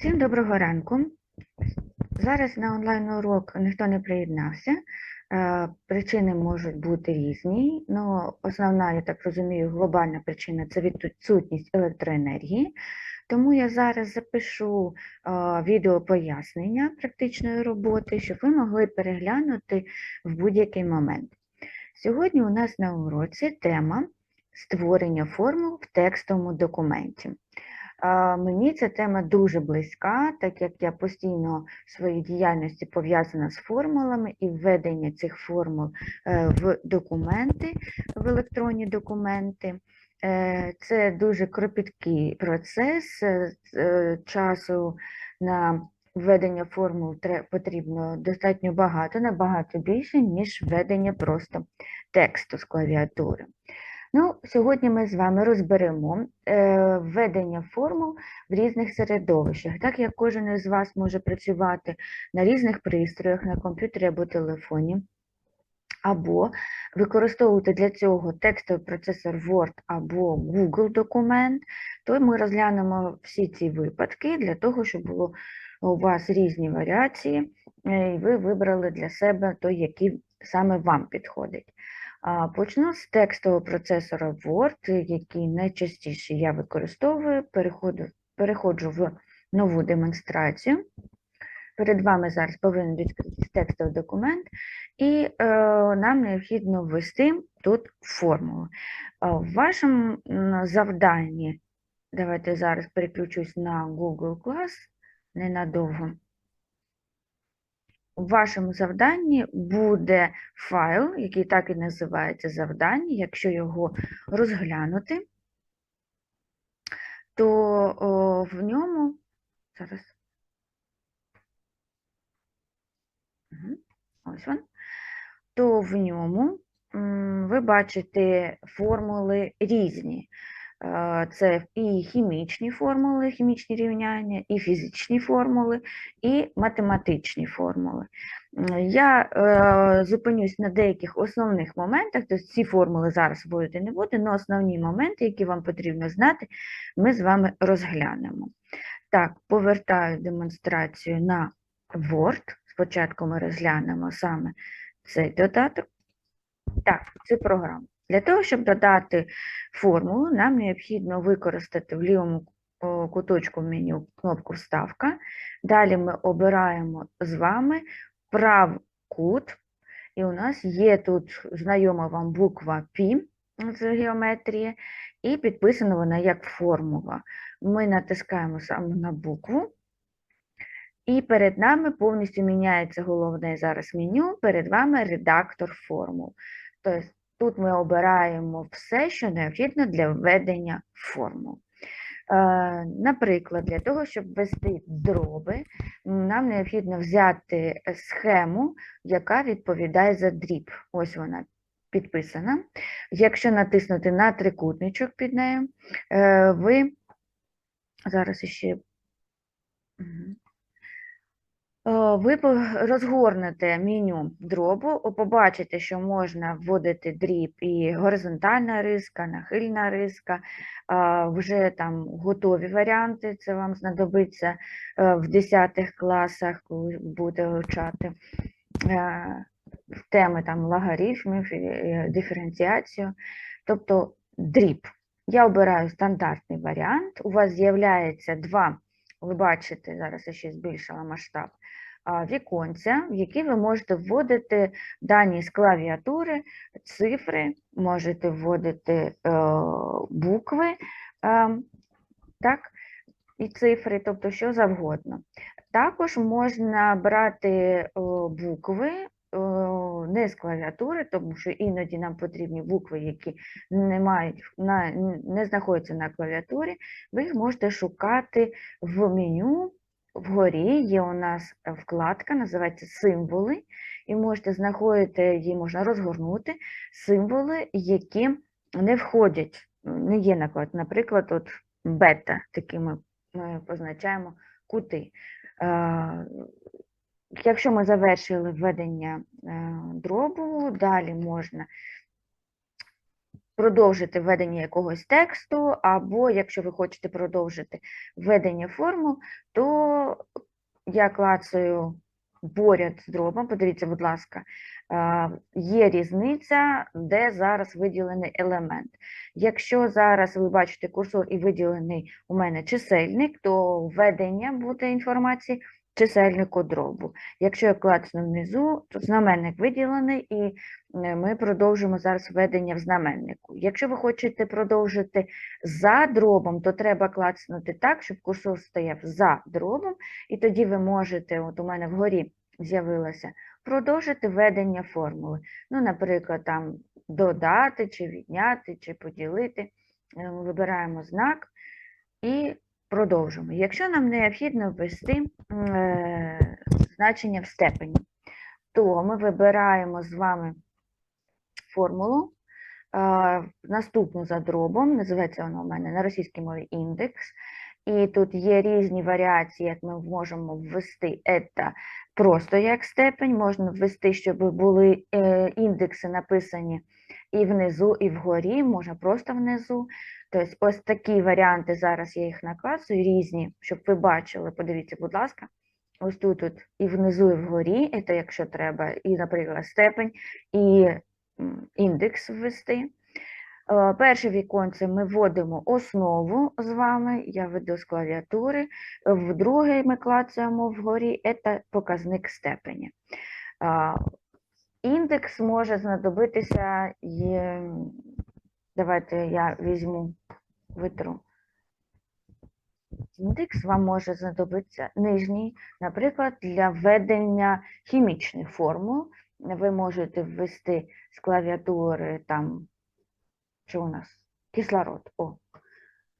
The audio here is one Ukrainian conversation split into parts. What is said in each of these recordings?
Всім доброго ранку. Зараз на онлайн-урок ніхто не приєднався. Е, Причини можуть бути різні, але основна, я так розумію, глобальна причина це відсутність електроенергії. Тому я зараз запишу е, відео пояснення практичної роботи, щоб ви могли переглянути в будь-який момент. Сьогодні у нас на уроці тема створення формул в текстовому документі. Мені ця тема дуже близька, так як я постійно в своїй діяльності пов'язана з формулами і введення цих формул е, в документи, в електронні документи. Е, Це дуже кропіткий процес е, часу на введення формул потрібно достатньо багато, набагато більше, ніж введення просто тексту з клавіатури. Ну, сьогодні ми з вами розберемо е, введення формул в різних середовищах, так як кожен із вас може працювати на різних пристроях, на комп'ютері або телефоні, або використовувати для цього текстовий процесор Word або Google документ, то ми розглянемо всі ці випадки для того, щоб було у вас різні варіації, е, і ви вибрали для себе той, який саме вам підходить. Почну з текстового процесора Word, який найчастіше я використовую. Переходу, переходжу в нову демонстрацію. Перед вами зараз повинен відкритися текстовий документ, і е, нам необхідно ввести тут формулу. В вашому завданні, давайте зараз переключусь на Google Class ненадовго. У вашому завданні буде файл, який так і називається завдання. Якщо його розглянути, то в ньому зараз. Ось він. То в ньому ви бачите формули різні. Е, Це і хімічні формули, хімічні рівняння, і фізичні формули, і математичні формули. Я е, зупинюсь на деяких основних моментах, тобто ці формули зараз вводити не буду, але основні моменти, які вам потрібно знати, ми з вами розглянемо. Так, повертаю демонстрацію на Word. Спочатку ми розглянемо саме цей додаток. Так, цю програму. Для того, щоб додати формулу, нам необхідно використати в лівому куточку меню кнопку Вставка. Далі ми обираємо з вами прав кут, і у нас є тут знайома вам буква Пі з геометрії, і підписана вона як формула. Ми натискаємо саме на букву. І перед нами повністю міняється головне зараз меню, перед вами редактор формул. Тобто тут ми обираємо все, що необхідно для введення формул. Е, Наприклад, для того, щоб ввести дроби, нам необхідно взяти схему, яка відповідає за дріб. Ось вона підписана. Якщо натиснути на трикутничок під нею, е, ви зараз іще. Мгм. Е, Ви розгорнете меню дробу, побачите, що можна вводити дріб і горизонтальна риска, нахильна риска, вже там готові варіанти, це вам знадобиться е, в 10 класах, коли будете вивчати. Е, теми там логарифмів, е, диференціацію, тобто дріб. Я обираю стандартний варіант, у вас з'являється два, ви бачите, зараз я ще збільшила масштаб, віконця, в які ви можете вводити дані з клавіатури, цифри, можете вводити е, букви, е, так, і цифри, тобто що завгодно. Також можна брати е, букви не з клавіатури, тому що іноді нам потрібні букви, які не мають на, не знаходяться на клавіатурі, ви їх можете шукати в меню. Вгорі є у нас е, вкладка, називається символи, і можете знаходити її, можна розгорнути символи, які не входять, не є наклад. Наприклад, от бета, такими ми позначаємо кути. Е, Якщо ми завершили введення е, дробу, далі можна продовжити введення якогось тексту, або якщо ви хочете продовжити введення формул, то я клацаю поряд з дробом. Подивіться, будь ласка, є різниця, де зараз виділений елемент. Якщо зараз ви бачите курсор і виділений у мене чисельник, то введення буде інформації чисельнику дробу. Якщо я клацну внизу, то знаменник виділений, і е, ми продовжимо зараз введення в знаменнику. Якщо ви хочете продовжити за дробом, то треба клацнути так, щоб курсор стояв за дробом, і тоді ви можете, от у мене вгорі з'явилося, продовжити введення формули. Ну, наприклад, там додати, чи відняти, чи поділити. Е, вибираємо знак і продовжимо. Якщо нам необхідно ввести е, значення в степені, то ми вибираємо з вами формулу, е, наступну за дробом, називається вона у мене на російській мові індекс. І тут є різні варіації, як ми можемо ввести це просто як степень, можна ввести, щоб були е, індекси написані і внизу, і вгорі, можна просто внизу. Тобто ось такі варіанти, зараз я їх наклацую, різні, щоб ви бачили, подивіться, будь ласка, ось тут, тут і внизу, і вгорі, це якщо треба, і, наприклад, степень, і індекс ввести. Е, Перше віконце ми вводимо основу з вами, я веду з клавіатури, в друге ми клацаємо вгорі, це показник степені. Індекс може знадобитися, і, давайте я візьму, витру. Індекс вам може знадобитися нижній, наприклад, для введення хімічних формул. Ви можете ввести з клавіатури там що у нас? Кислород. О.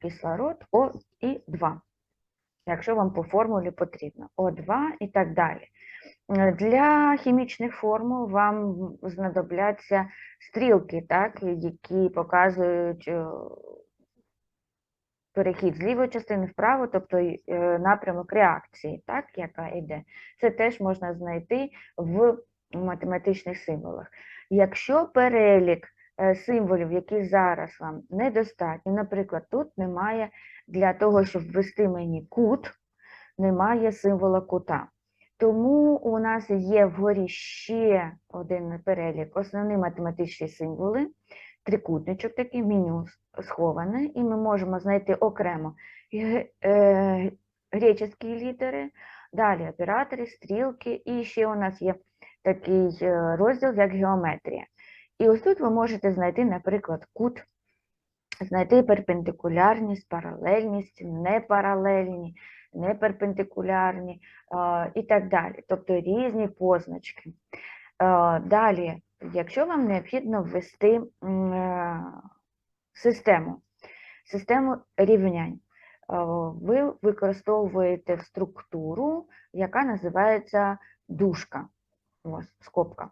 Кислород О і 2. Якщо вам по формулі потрібно. О2 і так далі. Е, Для хімічних формул вам знадобляться стрілки, так, які показують е, перехід з лівої частини вправо, тобто е, напрямок реакції, так, яка йде. Це теж можна знайти в математичних символах. Якщо перелік е, символів, які зараз вам недостатньо, наприклад, тут немає для того, щоб ввести мені кут, немає символа кута. Тому у нас є вгорі ще один перелік, основні математичні символи, трикутничок такий, меню сховане, і ми можемо знайти окремо ге- е, греческі літери, далі оператори, стрілки, і ще у нас є такий е, розділ, як геометрія. І ось тут ви можете знайти, наприклад, кут, знайти перпендикулярність, паралельність, непаралельні, неперпендикулярні і так далі. Тобто різні позначки. Далі, якщо вам необхідно ввести е, систему, систему рівнянь, ви використовуєте структуру, яка називається дужка. Ось, скобка.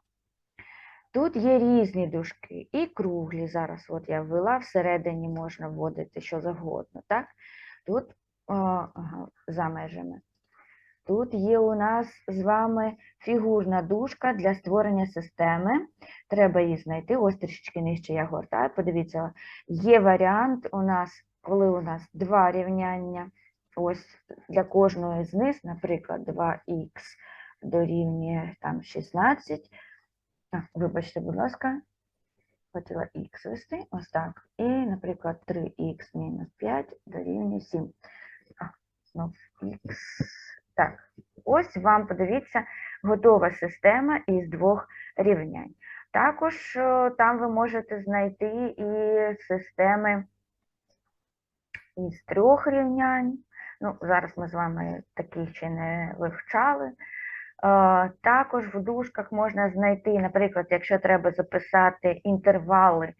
Тут є різні дужки, і круглі зараз, от я ввела, всередині можна вводити що завгодно, так? Тут ага, за межами. Тут є у нас з вами фігурна дужка для створення системи. Треба її знайти. Ось трішечки нижче я гортаю. Подивіться, є варіант у нас, коли у нас два рівняння. Ось для кожної з них, наприклад, 2х дорівнює там 16. А, вибачте, будь ласка, хотіла х вести, ось так. І, наприклад, 3х мінус 5 дорівнює 7. Знов х. Так, ось вам, подивіться, готова система із двох рівнянь. Також е, там ви можете знайти і системи із трьох рівнянь. Ну, зараз ми з вами такі ще не вивчали. Е, Також в дужках можна знайти, наприклад, якщо треба записати інтервали, е,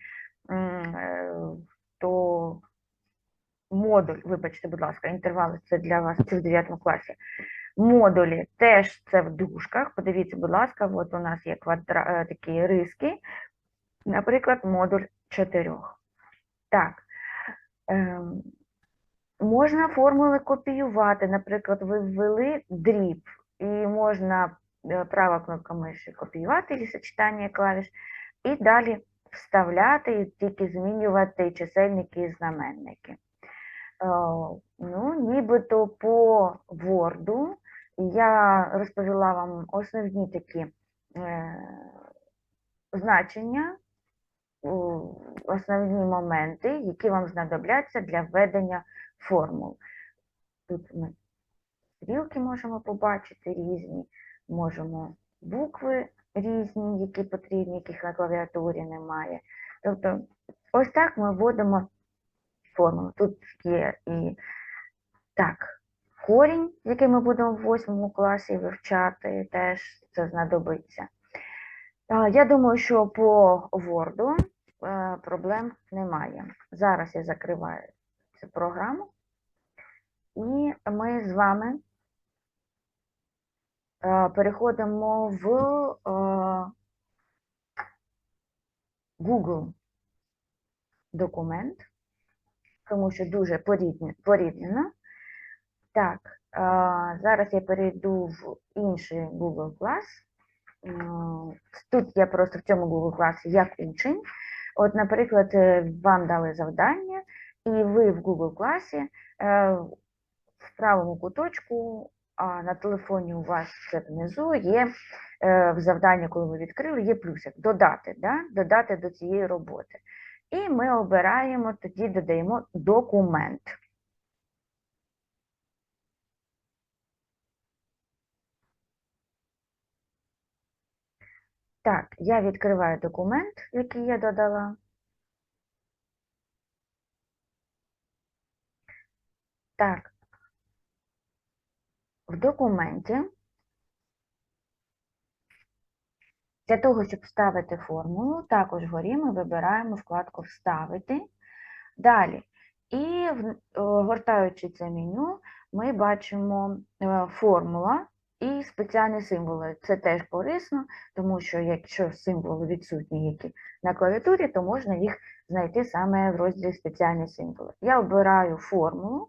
то модуль, вибачте, будь ласка, інтервали це для вас це в 9 класі. Модулі теж це в дужках. Подивіться, будь ласка, от у нас є квадра... е, такі риски, наприклад, модуль 4. Так. Ем, Можна формули копіювати. Наприклад, ви ввели дріб, і можна е, права кнопка миші копіювати зі сочетання клавіш, і далі вставляти і тільки змінювати чисельники і знаменники. Ну, нібито по Word я розповіла вам основні такі е, значення, основні моменти, які вам знадобляться для введення формул. Тут ми стрілки можемо побачити різні, можемо букви різні, які потрібні, яких на клавіатурі немає. Тобто, ось так ми вводимо формулу. Тут є і так, корінь, який ми будемо в восьмому класі вивчати, теж це знадобиться. Я думаю, що по Word е, проблем немає. Зараз я закриваю цю програму, і ми з вами е, переходимо в е, Google документ, тому що дуже поріднено. Так, зараз я перейду в інший Google клас. Тут я просто в цьому Google класі як учень. От, наприклад, е, вам дали завдання, і ви в Google класі е, в правому куточку, а на телефоні у вас це внизу є е, в завданні, коли ви відкрили, є плюсик додати, да? додати до цієї роботи. І ми обираємо, тоді додаємо документ. Так, я відкриваю документ, який я додала. Так, в документі для того, щоб вставити формулу, також вгорі ми вибираємо вкладку Вставити. Далі. І гортаючи це меню, ми бачимо е, формула і спеціальні символи. Це теж корисно, тому що якщо символи відсутні які на клавіатурі, то можна їх знайти саме в розділі спеціальні символи. Я обираю формулу.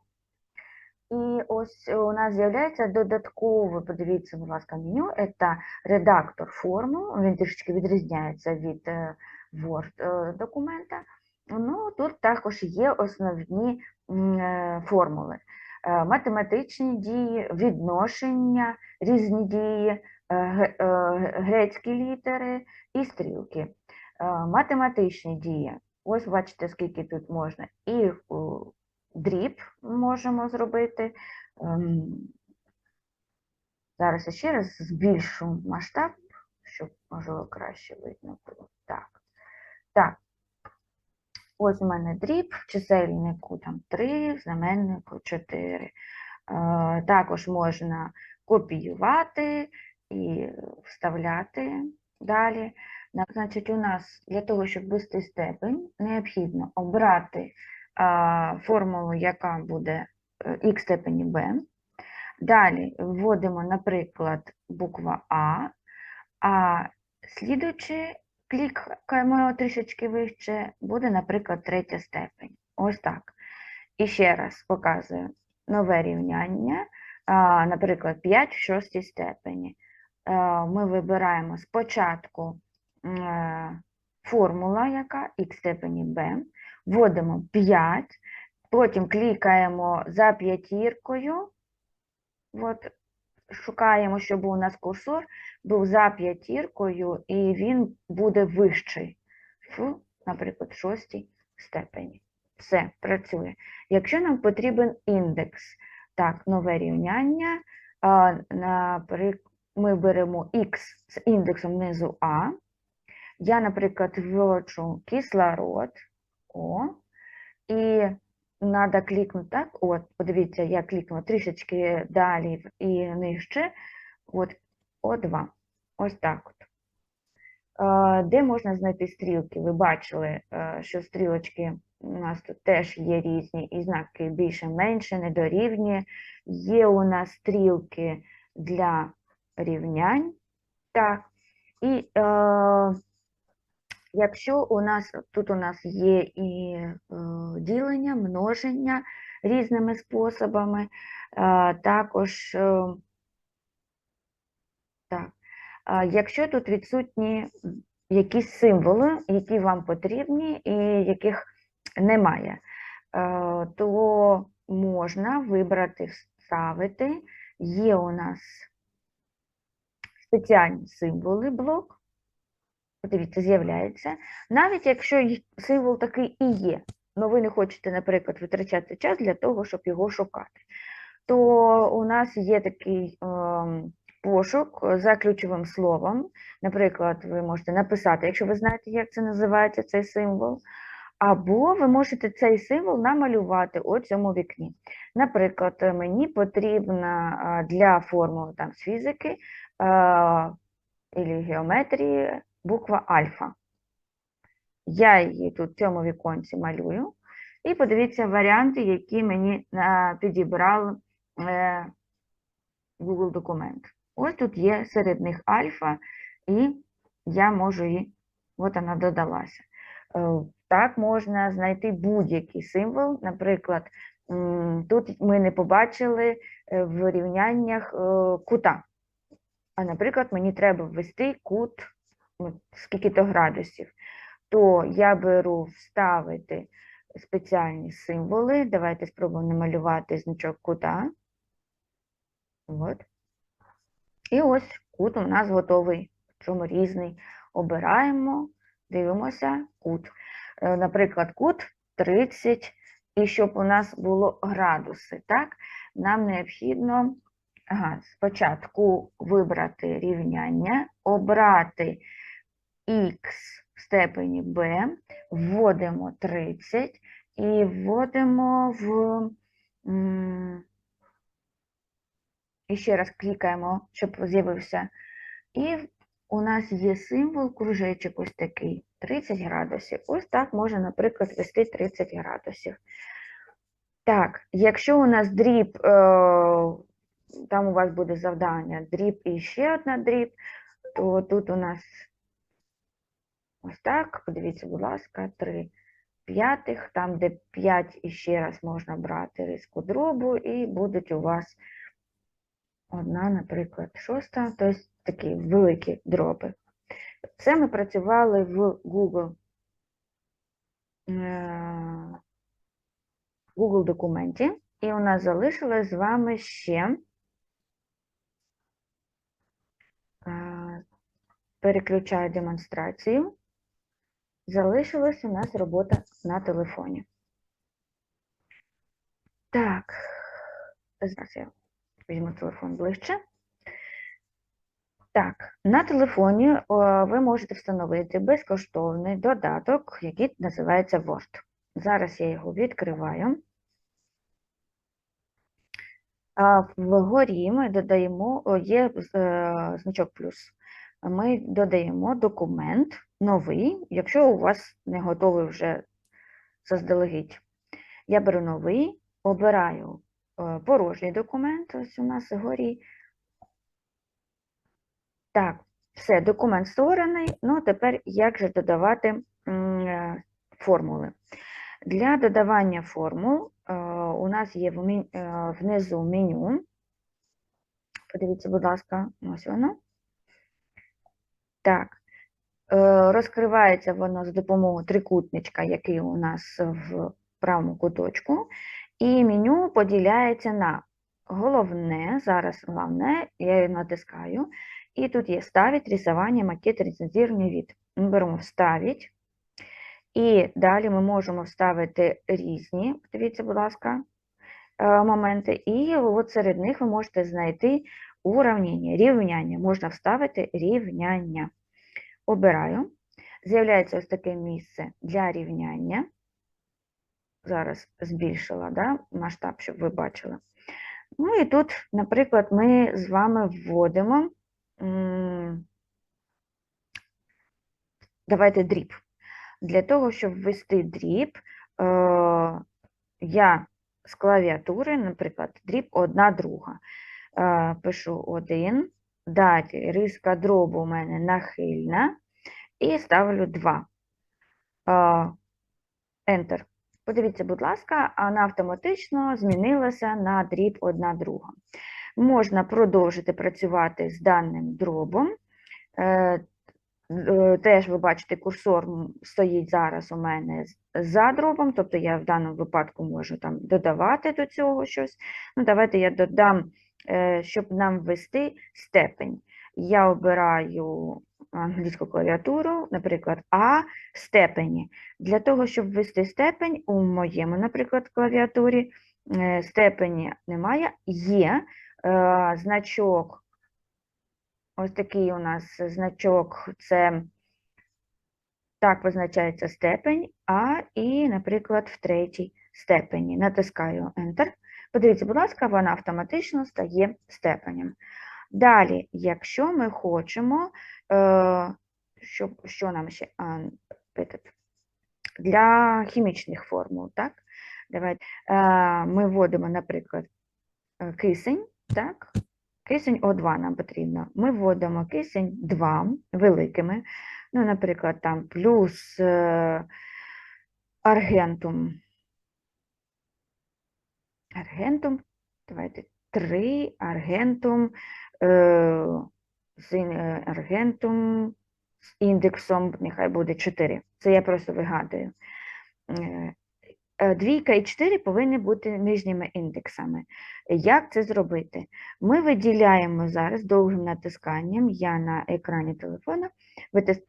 І ось у нас з'являється додаткове, подивіться, будь ласка, меню, це редактор формул, він трішечки відрізняється від е, Word е, документа. Ну, тут також є основні е, формули. Е, Математичні дії, відношення, різні дії, е, грецькі літери і стрілки. Математичні дії. Ось бачите, скільки тут можна. І дріб можемо зробити. Ем, Зараз я ще раз збільшу масштаб, щоб можливо краще видно було. Так. Так. Ось у мене дріб в чисельнику там 3, в знаменнику 4. Е, Також можна копіювати і вставляти далі. Значить, у нас для того, щоб ввести степень, необхідно обрати формулу, яка буде х степені b. Далі вводимо, наприклад, буква А, а слідуючи клікаємо трішечки вище, буде, наприклад, третя степень. Ось так. І ще раз показую нове рівняння, наприклад, 5 в шостій степені. Е, Ми вибираємо спочатку е, формула, яка х степені b, вводимо 5, потім клікаємо за п'ятіркою, от, шукаємо, щоб у нас курсор був за п'ятіркою, і він буде вищий в, наприклад, шостій степені. Все, працює. Якщо нам потрібен індекс, так, нове рівняння, ми беремо х з індексом внизу А. Я, наприклад, вводжу кислород, о, і треба клікнути так, от, подивіться, я клікнула трішечки далі і нижче, от, О2, ось так от. Е, Де можна знайти стрілки? Ви бачили, е, що стрілочки у нас тут теж є різні, і знаки більше-менше, не дорівнює. Є у нас стрілки для рівнянь. Так. І е, якщо у нас тут у нас є і е, ділення, множення різними способами, також е, так, якщо тут відсутні якісь символи, які вам потрібні і яких немає, е, то можна вибрати, вставити. Є у нас спеціальні символи блок. Подивіться, з'являється. Навіть якщо символ такий і є, але ви не хочете, наприклад, витрачати час для того, щоб його шукати, то у нас є такий ем, пошук за ключовим словом. Наприклад, ви можете написати, якщо ви знаєте, як це називається, цей символ. Або ви можете цей символ намалювати у цьому вікні. Наприклад, е, мені потрібна для формули з фізики або геометрії буква альфа. Я її тут в цьому віконці малюю. І подивіться варіанти, які мені а, підібрав е, Google документ. Ось тут є серед них альфа, і я можу її, от вона додалася. Е, Так можна знайти будь-який символ. Наприклад, тут ми не побачили е, в рівняннях е, кута. А, наприклад, мені треба ввести кут скільки-то градусів. То я беру вставити спеціальні символи. Давайте спробуємо намалювати значок кута. От. І ось кут у нас готовий, причому різний. Обираємо, дивимося кут. Е, Наприклад, кут 30, і щоб у нас було градуси, так? Нам необхідно ага, спочатку вибрати рівняння, обрати х в степені b, вводимо 30 і вводимо в. і ще раз клікаємо, щоб з'явився. І у нас є символ, кружечок ось такий, 30 градусів. Ось так можна, наприклад, вести 30 градусів. Так, якщо у нас дріб, е, там у вас буде завдання дріб і ще одна дріб, то тут у нас ось так, подивіться, будь ласка, 3 п'ятих, там, де 5 і ще раз можна брати риску дробу, і будуть у вас одна, наприклад, шоста, тобто такі великі дроби. Це ми працювали в Google, е, Google документі, і у нас залишилось з вами ще е, переключаю демонстрацію. Залишилась у нас робота на телефоні. Так, зараз я візьму телефон ближче. Так, на телефоні ви можете встановити безкоштовний додаток, який називається Word. Зараз я його відкриваю. Вгорі ми додаємо, є е, значок плюс. Ми додаємо документ новий, якщо у вас не готовий вже заздалегідь. Я беру новий, обираю е, порожній документ, ось у нас вгорі. Так, все, документ створений. Ну, тепер як же додавати е, формули? Для додавання формул е, у нас є внизу меню. Подивіться, будь ласка, ось воно. Так, розкривається воно з допомогою трикутничка, який у нас в правому куточку. І меню поділяється на головне, зараз головне, я її натискаю. І тут є «Ставить», «Рисование», «Макет», «Рецензирование», «Вид». Ми беремо «Вставить». І далі ми можемо вставити різні, дивіться, будь ласка, е, моменти. І от серед них ви можете знайти уравняння, рівняння. Можна вставити рівняння. Обираю. З'являється ось таке місце для рівняння. Зараз збільшила да, масштаб, щоб ви бачили. Ну і тут, наприклад, ми з вами вводимо. Давайте дріб. Для того, щоб ввести дріб, е, я з клавіатури, наприклад, дріб одна друга. Е, Пишу один, далі риска дробу у мене нахильна, і ставлю 2. Enter. Подивіться, будь ласка, вона автоматично змінилася на дріб одна друга. Можна продовжити працювати з даним дробом. Е, Е, Теж ви бачите, курсор стоїть зараз у мене за дробом, тобто я в даному випадку можу там додавати до цього щось. Ну, давайте я додам, щоб нам ввести степень. Я обираю англійську клавіатуру, наприклад, А степені. Для того, щоб ввести степень, у моєму, наприклад, клавіатурі е, степені немає, є е, значок Ось такий у нас значок це так визначається степень, а і, наприклад, в третій степені. Натискаю Enter. Подивіться, будь ласка, вона автоматично стає степенем. Далі, якщо ми хочемо, е, щоб, що нам ще для хімічних формул, так? Давайте, ми вводимо, наприклад, е, кисень, так? Кисень О2 нам потрібно. Ми вводимо кисень 2 великими, ну, наприклад, там плюс е, аргентум. Аргентум, давайте 3, аргентум, е, з е, аргентум з індексом, нехай буде 4. Це я просто вигадую. Е, Двійка і 4 повинні бути нижніми індексами. Як це зробити? Ми виділяємо зараз довгим натисканням, я на екрані телефона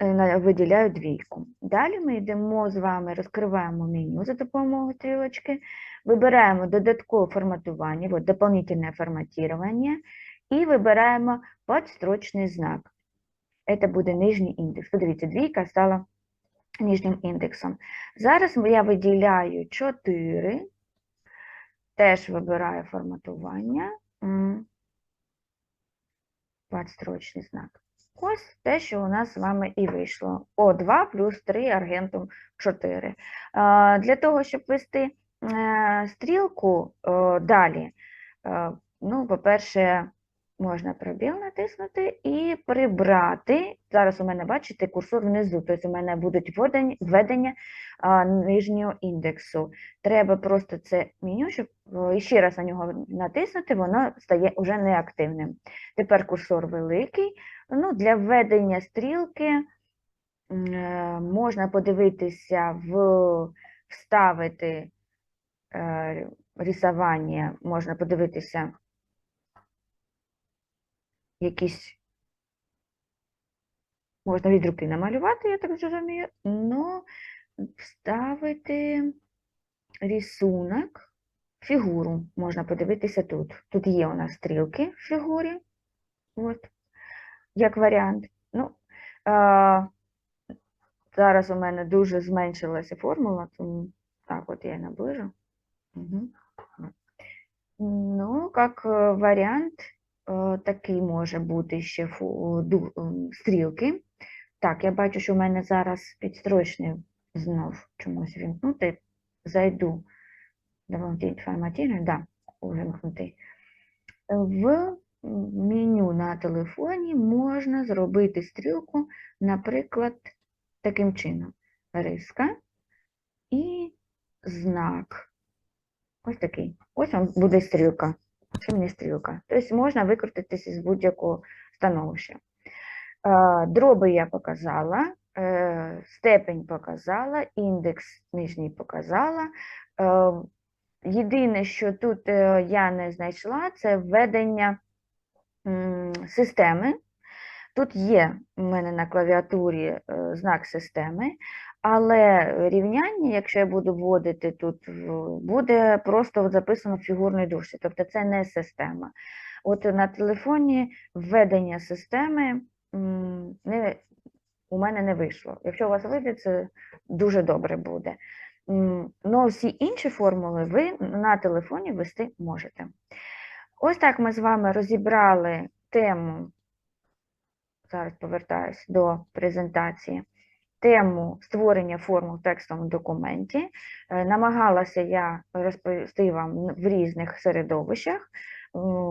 е, виділяю двійку. Далі ми йдемо з вами, розкриваємо меню за допомогою стрілочки, вибираємо додаткове форматування, от, дополнительне форматування, і вибираємо подстрочний знак. Це буде нижній індекс. Подивіться, двійка стала нижнім індексом. Зараз я виділяю 4, теж вибираю форматування, подстрочний знак. Ось те, що у нас з вами і вийшло. О2 плюс 3 аргентум 4. Для того, щоб ввести е, стрілку е, далі, е, ну, по-перше, можна пробіл натиснути і прибрати. Зараз у мене, бачите, курсор внизу, тобто у мене будуть введення, нижнього індексу. Треба просто це меню, щоб ще раз на нього натиснути, воно стає вже неактивним. Тепер курсор великий. Ну, для введення стрілки е, можна подивитися в вставити е, рисування, можна подивитися якісь можна від руки намалювати, я так зрозумію, но вставити рисунок, фігуру можна подивитися тут. Тут є у нас стрілки в фігурі, от, як варіант. Ну, а, зараз у мене дуже зменшилася формула, тому так от я наближу. Угу. Ну, як е, варіант, такий може бути ще ем, стрілки. Так, я бачу, що в мене зараз підстрочний знов чомусь вімкнути. Зайду да, увімкнутий. В меню на телефоні можна зробити стрілку, наприклад, таким чином. Риска і знак. Ось такий. Ось вам буде стрілка. Мені стрілка. Тобто можна викрутитися з будь-якого становища. Дроби я показала, степень показала, індекс нижній показала. Єдине, що тут я не знайшла, це введення системи. Тут є у мене на клавіатурі знак системи, але рівняння, якщо я буду вводити тут, буде просто записано в фігурній дужці, тобто це не система. От на телефоні введення системи не, у мене не вийшло. Якщо у вас вийде, це дуже добре буде. Ну, всі інші формули ви на телефоні ввести можете. Ось так ми з вами розібрали тему зараз повертаюсь до презентації, тему створення формул в текстовому документі. Е, Намагалася я розповісти вам в різних середовищах.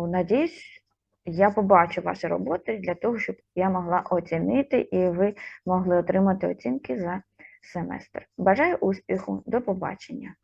Надіюсь, я побачу ваші роботи для того, щоб я могла оцінити і ви могли отримати оцінки за семестр. Бажаю успіху, до побачення!